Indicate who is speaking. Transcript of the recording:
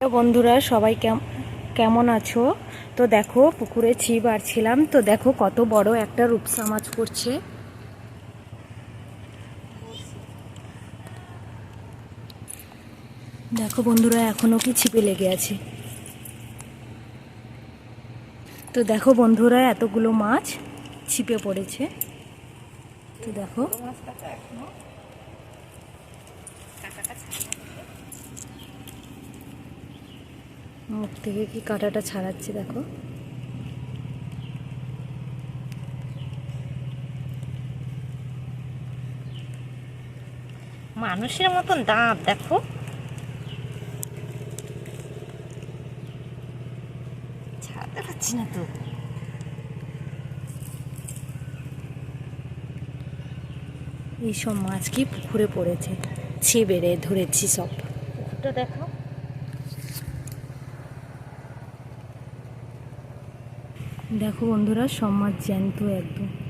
Speaker 1: বন্ধুরা, সবাই কেমন আছো? তো দেখো, পুকুরে ছিপ ছিলাম তো দেখো কত বড় একটা রূপসা মাছ পড়ছে। দেখো বন্ধুরা, এখনও কি ছিপে লেগে আছে। তো দেখো বন্ধুরা, এতগুলো মাছ ছিপে পড়েছে। তো দেখো। মুখ থেকে কি কাঁটাটা ছাড়াচ্ছে দেখো।
Speaker 2: মানুষের মতন দাঁত দেখো। ছাড়তে পারছি না তো।
Speaker 1: এইসব মাছ কি পুকুরে পড়েছে? ছি বেড়ে ধরেছি সব।
Speaker 2: পুকুরটা দেখো
Speaker 1: দেখো বন্ধুরা সমাজ জ্যান্ত একদম।